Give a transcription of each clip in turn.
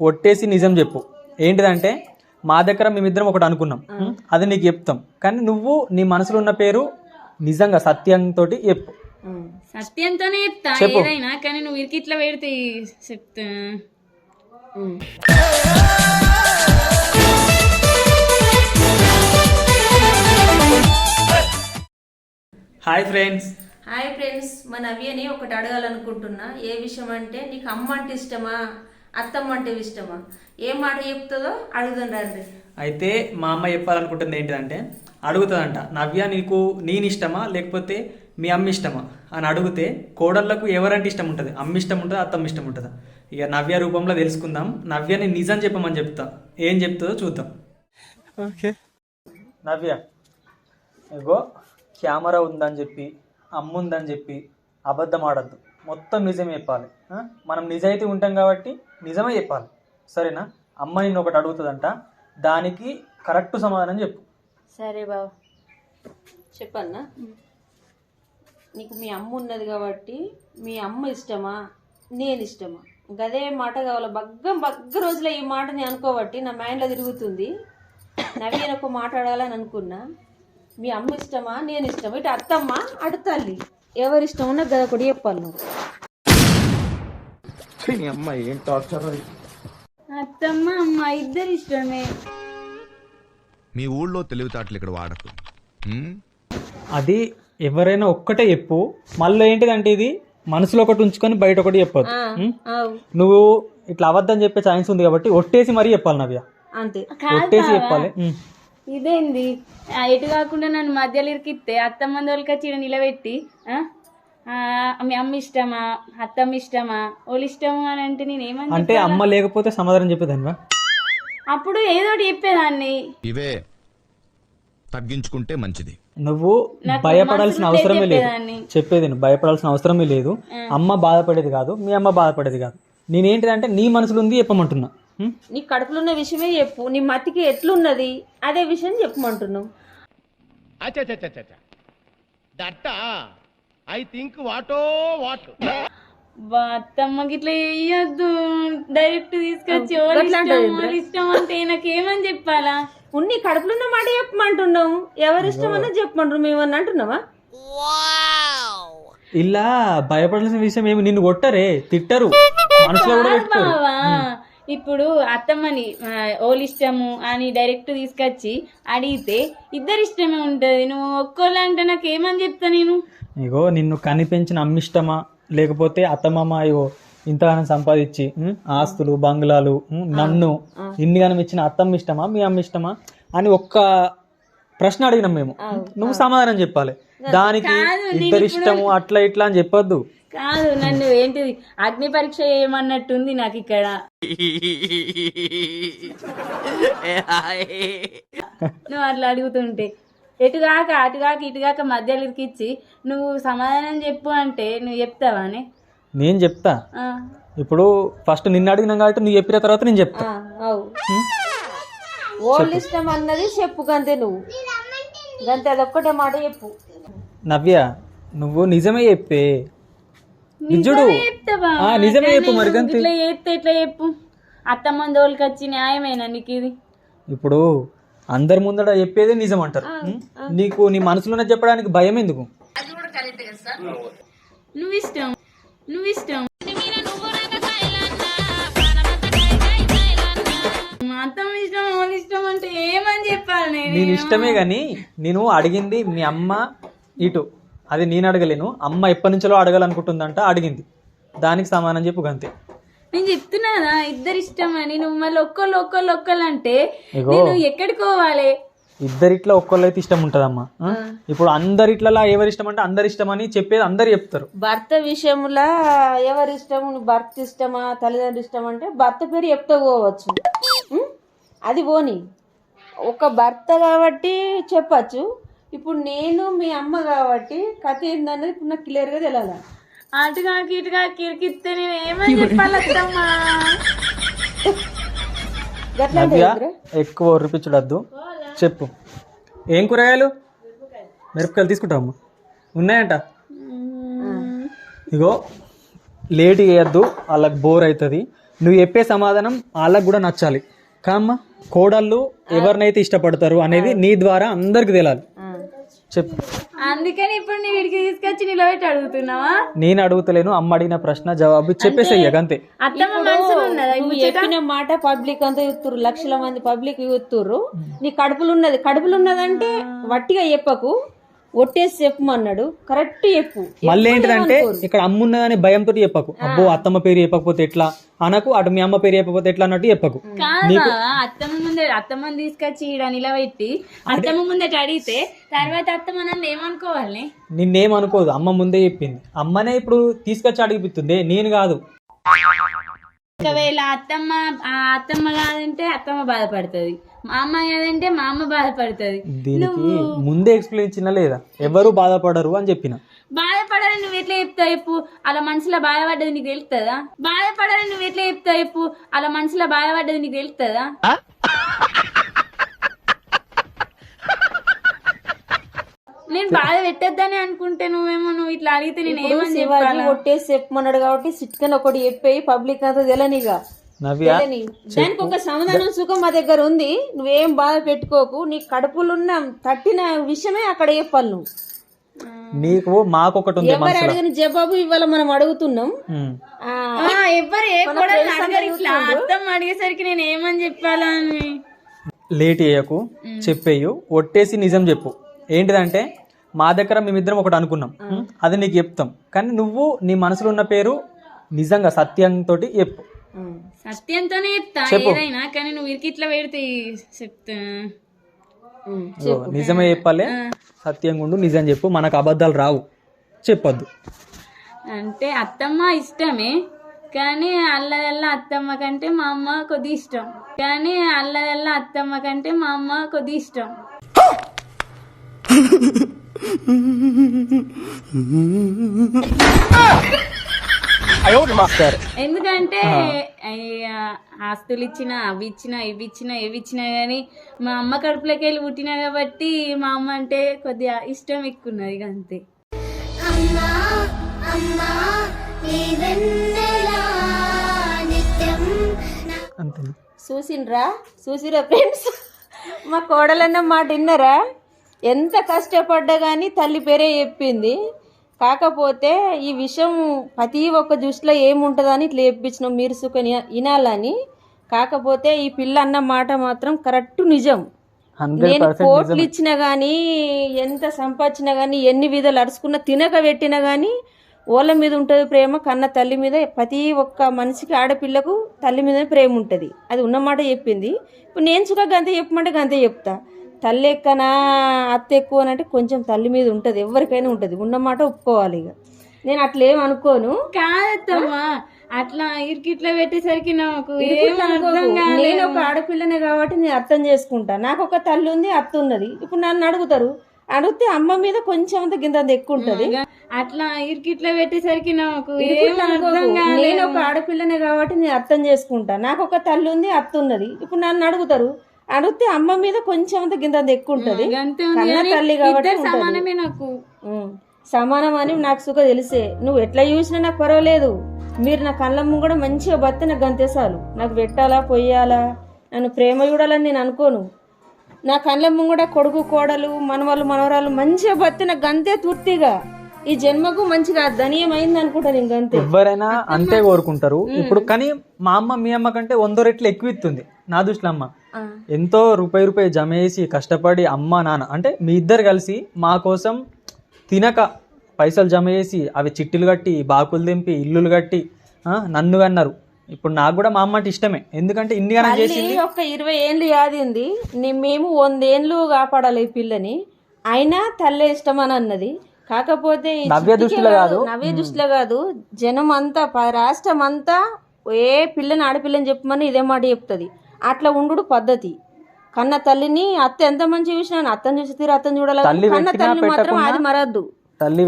ఒట్టేసి నిజం చెప్పు. ఏంటిదంటే మా దగ్గర మేమిద్దరం ఒకటి అనుకున్నాం? అది నీకు చెప్తాం. కానీ నువ్వు నీ మనసులో ఉన్న పేరు నిజంగా సత్యంతో చెప్పు. సత్యంతోనే చెప్తా. చెప్పు. ఏదైనా కానీ నువ్వు ఇరికి ఇట్లా పెడితే చెప్తా. Hi friends. Hi friends. మా నవ్యని ఒకటి అడగాలనుకుంటున్నా. ఏ విషయం అంటే నీకు అమ్మ అంటే ఇష్టమా? అత్తమ్మ అంటే ఇష్టమా? ఏ మాట చెప్తుందో అడుగుదాం రండి. అయితే మా అమ్మ చెప్పాలనుకుంటుంది ఏంటిదంటే అడుగుతుందంట నవ్య నీకు నేను ఇష్టమా? లేకపోతే మీ అమ్మ ఇష్టమా? అని అడిగితే కోడళ్ళకు ఎవరంటే ఇష్టం ఉంటుంది? అమ్మ ఇష్టం ఉంటుందా? అత్తమ్మ ఇష్టం ఉంటుందా? ఇక నవ్య రూపంలో తెలుసుకుందాం. నవ్యని నిజం చెప్పమని చెప్తా. ఏం చెప్తుందో చూద్దాం. ఓకే. నవ్య ఇగో కెమెరా ఉందని చెప్పి అమ్మ ఉందని చెప్పి అబద్ధం ఆడద్దు. మొత్తం నిజమే చెప్పాలి. మనం నిజాయితీ ఉంటాం కాబట్టి నిజమే చెప్పాలి. సరేనా? అమ్మ నిన్ను ఒకటి అడుగుతుందంట దానికి కరెక్ట్ సమాధానం చెప్పు. సరే బాబు చెప్పన్నా? నీకు మీ అమ్మ ఉన్నది కాబట్టి మీ అమ్మ ఇష్టమా? నేను ఇష్టమా? గదే మాట కావాలి? బగ్గం బగ్గ రోజులో ఈ మాట నేను అనుకోబట్టి నా మైండ్లో తిరుగుతుంది. నవీన ఒక మాట్లాడాలని అనుకున్నా. మీ అమ్మ ఇష్టమా? నేను ఇష్టమా? ఇటు అత్తమ్మ? అటు తల్లి. ఎవరి ఇష్టం ఉన్నా గద కూడా చెప్పాలి నువ్వు. అత్తమ్మ అమ్మ ఇద్దరు ఇష్టమే. మీ ఊళ్ళో తెలివితేటలు ఇక్కడ వాడకు? అది ఎవరైనా ఒక్కటే చెప్పు. మళ్ళీ ఏంటిదంటే ఇది? మనసులో ఒకటి ఉంచుకొని బయట ఒకటి? ఆవు, నువ్వు ఇట్లా అబద్ధం చెప్పే ఛాన్స్ ఉంది కాబట్టి ఒట్టేసి మరీ చెప్పాలి నవ్య. అంతే. ఒట్టేసి చెప్పాలి. ఇదేంది? ఎటు కాకుండా నన్ను మధ్యలో ఇరికిస్తే అత్తమ్మ దోలికి వచ్చి ఈడ నిలబెట్టి ఆ? ఆ, మీ అమ్మ ఇష్టమా? అత్తమ్మ ఇష్టమా? వాళ్ళు ఇష్టమా అని అంటే నేను ఏమని అంటే అమ్మ లేకపోతే సమాధానం చెప్పేదానివా? అప్పుడు ఏదో చెప్పేదాన్ని. ఇవే తగ్గించుకుంటే మంచిది. నువ్వు భయపడాల్సిన అవసరమే లేదు. చెప్పేదాన్ని. చెప్పేది భయపడాల్సిన అవసరమే లేదు. అమ్మ బాధపడేది కాదు మీ అమ్మ బాధపడేది కాదు. నేనేంటిదంటే నీ మనసులో ఉంది చెప్పమంటున్నా? నీ కడుపులో ఉన్న విషయమే చెప్పు. నీ మతికి ఎట్లున్నది? అదే విషయం చెప్పమంటున్నావు. దట్ ఐ థింక్ వాటో ఇట్లా వేయద్దు డైరెక్ట్ తీసుకొచ్చి ఎవరు గట్లా ఇష్టం అంటే నాకేమని చెప్పాలా? ఉన్ని కడుపులో ఉన్న మాట చెప్పమంటున్నావు. ఎవరి ఇష్టం అన్నది చెప్పమంటున్నావు. మేమన్నా అంటున్నావా? ఇలా భయపడాల్సిన విషయం ఏమి? నిన్ను కొట్టరే తిట్టరు. మనసులో కూడా ఇప్పుడు అత్తమ్మని ఇష్టము అని డైరెక్ట్ తీసుకొచ్చి అడిగితే ఇద్దరు ఇష్టమే ఉంటది. నువ్వు ఒక్కోళ్ళు అంటే నాకు ఏమని చెప్తా నేను? ఇగో నిన్ను కనిపెంచిన అమ్మిష్టమా? లేకపోతే అత్తమామ ఇగో ఇంతగానం సంపాదించి ఆస్తులు బంగ్లాలు నన్ను ఇన్నిగానం ఇచ్చిన అత్తమ్మ ఇష్టమా మీ అమ్మ ఇష్టమా అని ఒక్క ప్రశ్న అడిగినాం మేము. నువ్వు సమాధానం చెప్పాలి. దానికి ఇద్దరు ఇష్టము అట్లా ఇట్లా అని చెప్పొద్దు. కాదు నన్ను ఏంటిది? అగ్ని పరీక్ష చేయమన్నట్టుంది నాకు ఇక్కడ. నువ్వు అట్లా అడుగుతుంటే ఎటుగాక అటుగాక ఇటుగాక మధ్యలో ఇరికిచ్చి నువ్వు సమాధానం చెప్పు అంటే నువ్వు చెప్తావానే నేను చెప్తా. ఇప్పుడు ఫస్ట్ నిన్ను అడిగినాం కాబట్టి నువ్వు చెప్పిన తర్వాత నేను చెప్తా. ఓళ్ళు ఇష్టం అన్నది చెప్పు గంతే నువ్వు. గంతే అదొక్కటే మాట చెప్పు. నవ్య నువ్వు నిజమే చెప్పే. నిజుడు నిజమే చెప్తావా? ఆ, నిజమే చెప్పు మరి ఇట్లా చేస్తే ఎట్లా చెప్పు? అత్తమ్మ దోలికి వచ్చి న్యాయమేనా నీకు ఇది? ఇప్పుడు అందరి ముందర చెప్పేదే నిజం అంటారు? నీకు నీ మనసులోనే చెప్పడానికి భయం ఎందుకు? నువ్వు ఇష్టం నువ్వు ఇష్టం మా అత్తమ్మ ఇష్టం వాళ్ళ ఇష్టం అంటే ఏమని చెప్పాలి నేను నేను ఇష్టమే కానీ నేను అడిగింది మీ అమ్మ ఇటు. అది నేను అడగలేను. అమ్మ ఎప్పటి నుంచో అడగాలనుకుంటుందంట అడిగింది. దానికి సమానం చెప్పు గంతే. నేను చెప్తున్నా కదా ఇద్దరు ఇష్టం అని నువ్వు మళ్ళీ ఒక్కళ్ళు ఒక్కళ్ళు ఒక్కళ్ళు అంటే ఇగో. నేను ఎక్కడికి పోవాలి? ఇద్దరిట్లో ఒక్కళ్ళైతే ఇష్టం ఉంటుందమ్మా ఆ? ఇప్పుడు అందరిట్లలో ఎవరి ఇష్టం అంటే అందరి ఇష్టం అని చెప్పేది అందరు చెప్తారు. భర్త విషయంలో ఎవరి ఇష్టం నీ భర్త ఇష్టమా? తల్లిదండ్రులు ఇష్టం అంటే భర్త పేరు చెప్తా పోవచ్చు. ఉం? అది పోని. ఒక భర్త కాబట్టి చెప్పచ్చు. ఇప్పుడు నేను మీ అమ్మ కాబట్టి కథ ఏందన్నది ఇప్పుడు నాకు క్లియర్గా తెలియాలి అటుగా ఇటుగా కిరికిస్తే నేను ఏమని చెప్పాలి అత్తమ్మ? గట్లా అంటే నవ్య ఏందిరా? ఎక్కువ ఒరిపించడద్దు చెప్పు. ఏం కూరగాయలు? మిరపకాయలు తీసుకుంటావమ్మా ఉన్నాయంట. ఇగో లేట్ చేయొద్దు. వాళ్ళకి బోర్ అవుతుంది నువ్వు చెప్పే సమాధానం వాళ్ళకు కూడా నచ్చాలి. కామ్మ కోడళ్ళు ఎవరినైతే ఇష్టపడతారు అనేది నీ ద్వారా అందరికి తెలియాలి చెప్పు. అందుకని ఇప్పుడు నీ వీడికి తీసుకొచ్చి నిలబెట్టి అడుగుతున్నావా? నేను అడుగుతలేను అమ్మ అడిగిన ప్రశ్న జవాబు చెప్పేసేయ్య అంతే. అత్తమ్మ మనసులో ఉన్నదా ఈ నువ్వు ముచ్చట? చెప్పిన మాట పబ్లిక్ అంతా చూస్తుర్రు లక్షల మంది పబ్లిక్ చూస్తుర్రు. నీ కడుపులు ఉన్నది కడుపులు ఉన్నదంటే వట్టిగా చెప్పకు. ఒట్టేసి చెప్పమన్నాడు కరెక్ట్ చెప్పు. మళ్ళీ ఏంటిదంటే ఇక్కడ అమ్మ ఉన్నదని భయంతో చెప్పకు. అబ్బో అత్తమ్మ పేరు చెప్పకపోతే ఎట్లా? అనకు అటు మీ అమ్మ పేరు చెప్పకపోతే ఎట్లా అన్నట్టు చెప్పకు. కాదు అత్తమ్మ ముందే అత్తమ్మని తీసుకొచ్చి ఈడ నిలబెట్టి అత్తమ్మ ముందట అడిగితే తర్వాత అత్తమ్మ నన్ను ఏమనుకోవాలి? నిన్నేమనుకోదు అమ్మ ముందే చెప్పింది. అమ్మనే ఇప్పుడు తీసుకొచ్చి అడిగిపిస్తుంది నేను కాదు. ఒకవేళ అత్తమ్మ ఆ అత్తమ్మ కాదంటే అత్తమ్మ బాధపడుతుంది. మా అమ్మ కాదంటే మా అమ్మ బాధపడుతుంది. దీనికి ముందే ఎక్స్ప్లెయిన్ చిన్న లేదా? ఎవరు బాధపడరు అని చెప్పిన. బాధపడాలని నువ్వు ఎట్లా చెప్తావు చెప్పు? అలా మనసులో బాధపడ్డది నీకు తెలుస్తుందా బాధపడాలని నువ్వు ఎట్లా చెప్తావు చెప్పు? అలా మనసులో బాధపడ్డది నీకు తెలుస్తుందా నేను బాధ పెట్టొద్దని అనుకుంటే నువ్వేమో నువ్వు ఇట్లా అడిగితే నేను ఏమని చెప్పాలా? ఒట్టేసి చెప్పమన్నాడు కాబట్టి సిట్కన్ ఒకటి చెప్పేయి పబ్లిక్ అంతా తెలనిగా నవ్య. దానికి ఒక సమాధానం సుఖం మా దగ్గర ఉంది. నువ్వేం బాధ పెట్టుకోకు. నీ కడుపులున్న తట్టిన విషయమే అక్కడ చెప్పాలి నువ్వు నీకు మాకొకటి ఉంది ఎవరు అడిగిన జవాబు ఇవాళ మనం అడుగుతున్నాం. ఉమ్. ఆ, ఆ, ఎవ్వరు ఏ అత్తమ్మ అడిగేసరికి నేను ఏమని చెప్పాలా అని. లేట్ చేయకు చెప్పేయు. ఒట్టేసి నిజం చెప్పు. ఏంటిదంటే మా దగ్గర మేమిద్దరం ఒకటి అనుకున్నాం? అది నీకు చెప్తాం. కానీ నువ్వు నీ మనసులో ఉన్న పేరు నిజంగా సత్యంతో చెప్పు. సత్యంతోనే చెప్తా ఏదైనా కానీ నువ్వు ఇరికి ఇట్లా పెడితే చెప్తా. నిజమే చెప్పాలి. సత్యంగా ఉండు నిజం చెప్పు. మనకు అబద్ధాలు రావు. చెప్పొద్దు. అంటే అత్తమ్మ ఇష్టమే కానీ అల్లదల్లా అత్తమ్మ కంటే మా అమ్మ కొద్ది ఇష్టం. కానీ అల్లదల్లా అత్తమ్మ కంటే మా అమ్మ కొద్ది ఇష్టం. ఎందుకంటే అయ్య, ఆస్తులు ఇచ్చిన అవి ఇచ్చిన ఇవి ఇచ్చిన ఇవి ఇచ్చినా కానీ మా అమ్మ కడుపులోకి వెళ్ళి పుట్టినా కాబట్టి మా అమ్మ అంటే కొద్దిగా ఇష్టం ఎక్కువ ఉన్నది అంతే. చూసిండ్రా చూసిరా ఫ్రెండ్స్ మా కోడలన్న మాట విన్నరా? ఎంత కష్టపడ్డా కానీ తల్లి పేరే చెప్పింది. కాకపోతే ఈ విషయం ప్రతి ఒక్క దృష్టిలో ఏముంటుందని ఇట్లా చెప్పించినాం మీరు సుఖని వినాలని. కాకపోతే ఈ పిల్ల అన్న మాట మాత్రం కరెక్ట్ నిజం. నేను కోట్లు ఇచ్చినా కానీ ఎంత సంపాదించినా కానీ ఎన్ని విధాలు అరుచుకున్నా తినక పెట్టినా కానీ ఓళ్ళ మీద ఉంటుంది ప్రేమ కన్న తల్లి మీద ప్రతి ఒక్క మనిషికి ఆడపిల్లకు తల్లి మీద ప్రేమ ఉంటుంది. అది ఉన్నమాట చెప్పింది. ఇప్పుడు నేను సుఖ గంతే చెప్పమంటే గంతే చెప్తా. తల్లి ఎక్కనా అత్త ఎక్కువ అని అంటే కొంచెం తల్లి మీద ఉంటుంది ఎవరికైనా ఉంటుంది. ఉన్నమాట ఒప్పుకోవాలి ఇక. నేను అట్లేం అనుకోను. కాదత్తమ్మా అట్లా ఇట్లా పెట్టేసరికి నాకు. నేను ఒక ఆడపిల్లనే కాబట్టి నేను అర్థం చేసుకుంటా. నాకు ఒక తల్లి ఉంది అత్త ఉన్నది. ఇప్పుడు నన్ను అడుగుతారు. అడిగితే అమ్మ మీద కొంచెం అంత గింత ఎక్కువ ఉంటది. అట్లా ఇట్లా పెట్టేసరికి నాకు. నేను ఒక ఆడపిల్లనే కాబట్టి నేను అర్థం చేసుకుంటా. నాకు ఒక తల్లి ఉంది అత్త ఉన్నది. ఇప్పుడు నన్ను అడుగుతారు. అడిగితే అమ్మ మీద కొంచెం అంత గింత ఎక్కువ ఉంటది. కన్న తల్లి కాబట్టి నాకు. సమానం అని నాకు సుఖ తెలిసే. నువ్వు ఎట్లా చూసినా నాకు పర్వాలేదు. మీరు నా కళ్ళ ముంగడ మంచిగా బతి నాకు గంతేసాలు నాకు పెట్టాలా పొయ్యాలా? నన్ను ప్రేమ చూడాలని నేను అనుకోను. నా కళ్ళ ముంగడ కొడుకు కోడలు మనవాళ్ళు మనవరాలు మంచిగా బతి నాకు గంతే తృప్తిగా. ఈ జన్మకు మంచిగా ధనియం అయింది అనుకుంటా నేను గంతే. ఎవరైనా అంతే కోరుకుంటారు. ఇప్పుడు కానీ మా అమ్మ మీ అమ్మ కంటే వంద రెట్లు ఎక్కువ ఇస్తుంది నా దృష్టిలో అమ్మ. ఎంతో రూపాయి రూపాయి జమ చేసి కష్టపడి అమ్మ నాన్న అంటే మీ ఇద్దరు కలిసి మా కోసం తినక పైసలు జమ చేసి అవి చిట్టీలు కట్టి బాకులు దింపి ఇల్లులు కట్టి నన్ను అన్నారు ఇప్పుడు నాకు కూడా మా అమ్మ అంటే ఇష్టమే. ఎందుకంటే ఇన్నిగానం చేసి మళ్ళీ ఒక ఇరవై ఏండ్లు యాదింది మేము వందేండ్లు కాపాడాలి ఈ పిల్లని. అయినా తల్లే ఇష్టమని అన్నది. కాకపోతే నవ్య దృష్టిలో కాదు. నవ్య దృష్టిలో కాదు. జనం అంతా రాష్ట్రం అంతా ఏ పిల్లని ఆడపిల్లని చెప్పమని ఇదే మాట చెప్తుంది. అట్లా ఉండు పద్ధతి. కన్న తల్లిని అత్త ఎంత మంచి చూసినా అత్తని చూసి తీరు అత్తని చూడాలి తల్లి కన్న తల్లిని మాత్రం అది మరద్దు. తల్లి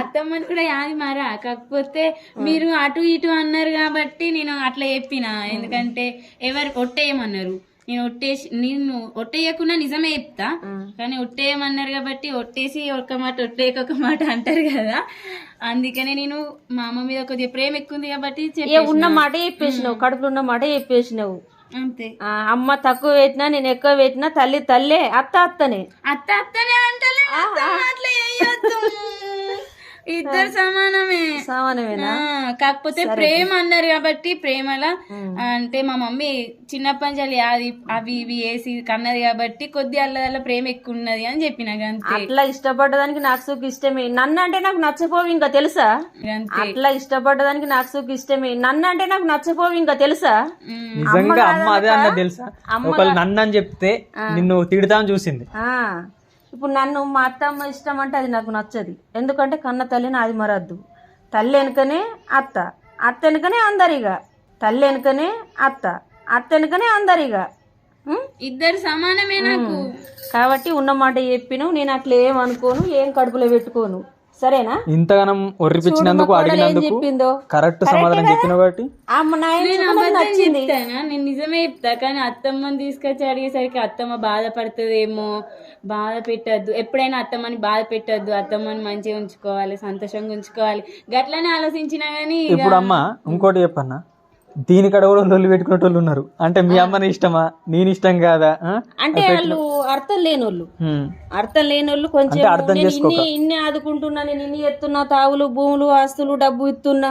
అత్తమ్మని కూడా యాది మారా. కాకపోతే మీరు అటు ఇటు అన్నారు కాబట్టి నేను అట్లా చెప్పిన. ఎందుకంటే ఎవరు కొట్టేయమన్నారు. నేను ఒట్టేసి నేను ఒట్టేయకుండా నిజమే చెప్తా. కానీ ఒట్టేయమన్నారు కాబట్టి ఒట్టేసి ఒక మాట ఒట్టేయక ఒక మాట అంటారు కదా. అందుకనే నేను మా అమ్మ మీద కొద్దిగా ప్రేమ ఎక్కువ ఉంది కాబట్టి. ఉన్న మాట చెప్పేసినావు కడుపులో ఉన్న మాట చెప్పేసినావు. అంతే. ఆ, అమ్మ తక్కువ పెట్టినా నేను ఎక్కువ పెట్టినా తల్లి తల్లే అత్త అత్తనే. అత్త అత్తనే చేయొద్దు. ఇద్దరు సమానమే. సమానమేనా? కాకపోతే ప్రేమ అన్నారు కాబట్టి ప్రేమలా అంటే మా మమ్మీ చిన్నప్పటి నుంచి అది అవి ఇవి వేసి కన్నది కాబట్టి కొద్ది అల్లదల్ల ప్రేమ ఎక్కువ ఉన్నది అని చెప్పిన అంతే అట్లా ఇష్టపడ్డదానికి నాకు సుఖ ఇష్టమే. నన్ను అంటే నాకు నచ్చపోవు ఇంకా తెలుసా? అంతే అట్లా ఇష్టపడ్డదానికి నాకు సుఖ ఇష్టమే. నన్ను అంటే నాకు నచ్చపోవు ఇంకా తెలుసా? నిజంగా అమ్మ అదే అన్న తెలుసా? ఒకళ్ళు నన్ను అని చెప్తే నిన్ను తిడతామని చూసింది. ఆ. ఇప్పుడు నన్ను మా అత్తమ్మ ఇష్టం అంటే అది నాకు నచ్చది. ఎందుకంటే కన్న తల్లి నాది మరద్దు తల్లి వెనుకనే అత్త. అత్త వెనుకనే అందరిగా. తల్లి వెనుకనే అత్త. అత్త వెనుకనే అందరిగా? ఇద్దరు సమానమే నాకు. కాబట్టి ఉన్న మాట చెప్పిను. నేను అట్లా ఏం అనుకోను ఏం కడుపులో పెట్టుకోను. సరేనా? ఇంతగానం ఒర్రిపించినందుకు ఏం అడిగినందుకు చెప్పిందో. కరెక్ట్ సమాధానం చెప్పిన కాబట్టి. నా నేను నచ్చింది? నిజమే చెప్తా కానీ అత్తమ్మని తీసుకొచ్చి అడిగేసరికి అత్తమ్మ బాధపడుతుందేమో బాధ పెట్టద్దు ఎప్పుడైనా అత్తమ్మని బాధ పెట్టద్దు అత్తమ్మని మంచిగా ఉంచుకోవాలి సంతోషంగా ఉంచుకోవాలి. గట్లనే ఆలోచించినా గానీ ఇప్పుడు అమ్మ ఇంకోటి చెప్పన్న. దీనికడ కూడా లొల్లి పెట్టుకునే వాళ్ళు ఉన్నారు. అంటే మీ అమ్మని ఇష్టమా? నేను ఇష్టం కాదా? అంటే వాళ్ళు అర్థం లేనోళ్ళు. అర్థం లేనోళ్ళు కొంచెం నేను. ఇన్ని ఇన్ని ఆదుకుంటున్నా నేను ఇన్ని ఎత్తున్నా తావులు భూములు ఆస్తులు డబ్బు ఇస్తున్నా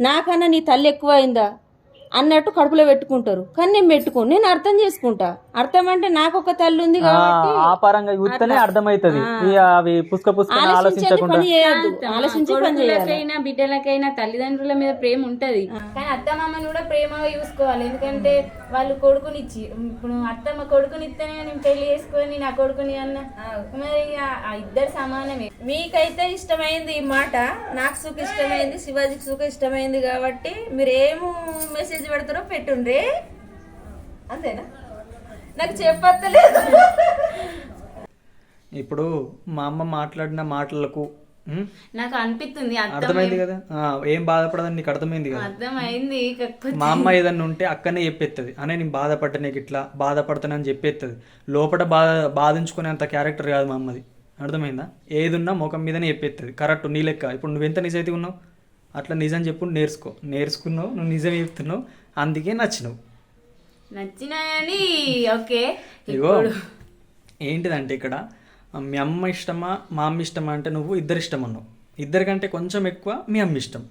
నాకన్నా నీ తల్లి ఎక్కువ అయిందా అన్నట్టు కడుపులో పెట్టుకుంటారు. కానీ నేను పెట్టుకోను. నేను అర్థం చేసుకుంటా. అర్థం అంటే నాకు ఒక తల్లి ఉంది కాబట్టి ఆ పరంగా చూస్తేనే అర్థమైతది అవి ఆలోచించకుండా. కొడుకులకైనా బిడ్డలకైనా తల్లిదండ్రుల మీద ప్రేమ ఉంటది. కానీ అత్తమామని కూడా ప్రేమగా చూసుకోవాలి. ఎందుకంటే వాళ్ళు కొడుకునిచ్చి ఇప్పుడు అత్తమ్మ కొడుకునిస్తేనే నేను పెళ్ళి చేసుకొని నా కొడుకుని అన్న. మరి ఇక ఆ ఇద్దరు సమానమే. మీకైతే ఇష్టమైంది ఈ మాట. నాకు సుఖ ఇష్టమైంది శివాజీకి సుఖ ఇష్టమైంది కాబట్టి మీరు ఏం మెసేజ్ పెడతారో పెట్టుండ్రి. అంతేనా? నాకు చెప్పలేదు ఇప్పుడు మా అమ్మ మాట్లాడిన మాటలకు నాకు అనిపిస్తుంది అర్థం అర్థమైంది కదా? ఏం బాధపడదని నీకు అర్థమైంది కదా? అర్థమైంది మా అమ్మ ఏదన్నా ఉంటే అక్కనే చెప్పేస్తుంది అనే నేను బాధపడ్డా నీకు ఇట్లా బాధపడుతానని చెప్పేస్తుంది లోపల బాధ బాధించుకునే అంత క్యారెక్టర్ కాదు మా అమ్మది. అర్థమైందా? ఏది ఉన్నా ముఖం మీదనే చెప్పేస్తుంది కరెక్ట్ నీ లెక్క. ఇప్పుడు నువ్వెంత నిజాయితీ ఉన్నావు? అట్లా నిజం చెప్పు నేర్చుకో. నేర్చుకున్నావు నువ్వు నిజం చెప్తున్నావు. అందుకే నచ్చినావు. నచ్చినా కానీ ఓకే. ఇగో ఏంటిదంటే ఇక్కడ మీ అమ్మ ఇష్టమా మా అమ్మ ఇష్టమా అంటే నువ్వు ఇద్దరు ఇష్టం అన్నావు ఇద్దరికంటే కొంచెం ఎక్కువ మీ అమ్మ ఇష్టం.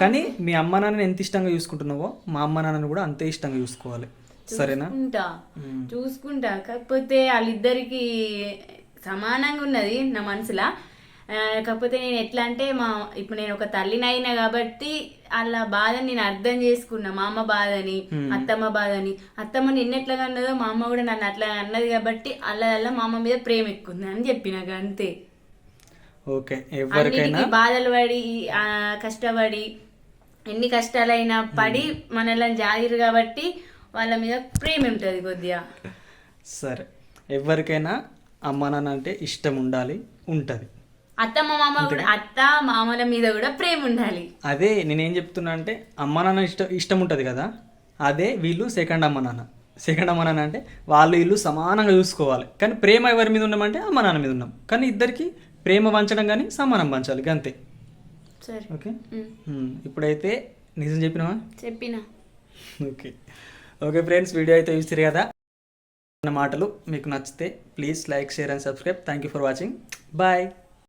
కానీ మీ అమ్మ నాన్నని ఎంత ఇష్టంగా చూసుకుంటున్నావో మా అమ్మ నాన్నని కూడా అంతే ఇష్టంగా చూసుకోవాలి. సరేనా? చూసుకుంటా. కాకపోతే వాళ్ళిద్దరికి సమానంగా ఉన్నది నా మనసులో. కాకపోతే నేను ఎట్లా అంటే మా ఇప్పుడు నేను ఒక తల్లిని అయినా కాబట్టి వాళ్ళ బాధని నేను అర్థం చేసుకున్నా. మా అమ్మ బాధని అత్తమ్మ బాధని. అత్తమ్మ నిన్న ఎట్లా అన్నదో మా అమ్మ కూడా నన్ను అట్లా అన్నది కాబట్టి అల్ల అల్ల మా అమ్మ మీద ప్రేమ ఎక్కువ ఉంది అని చెప్పినాక అంతే. ఓకే ఎవరికైనా? బాధలు పడి కష్టపడి ఎన్ని కష్టాలైనా పడి మనల్ని జాగిరు కాబట్టి వాళ్ళ మీద ప్రేమ ఉంటుంది కొద్దిగా. సరే ఎవరికైనా అమ్మ నాన్న అంటే ఇష్టం ఉండాలి ఉంటుంది. అత్తమ్మ మామ కూడా అత్త మామల మీద కూడా ప్రేమ ఉండాలి. అదే నేనేం చెప్తున్నా అంటే అమ్మ నాన్న ఇష్టం ఇష్టం ఉంటుంది కదా అదే వీళ్ళు సెకండ్ అమ్మ నాన్న. సెకండ్ అమ్మ నాన్న అంటే వాళ్ళు వీళ్ళు సమానంగా చూసుకోవాలి. కానీ ప్రేమ ఎవరి మీద ఉన్నామంటే అమ్మ నాన్న మీద ఉన్నాం కానీ ఇద్దరికి ప్రేమ పంచడం కానీ సమానం పంచాలి అంతే సరే. ఓకే? ఇప్పుడైతే నిజం చెప్పినావా? చెప్పిన. ఓకే. ఓకే ఫ్రెండ్స్ వీడియో అయితే చూస్తారు కదా? మాటలు మీకు నచ్చితే please like share and subscribe. Thank you for watching bye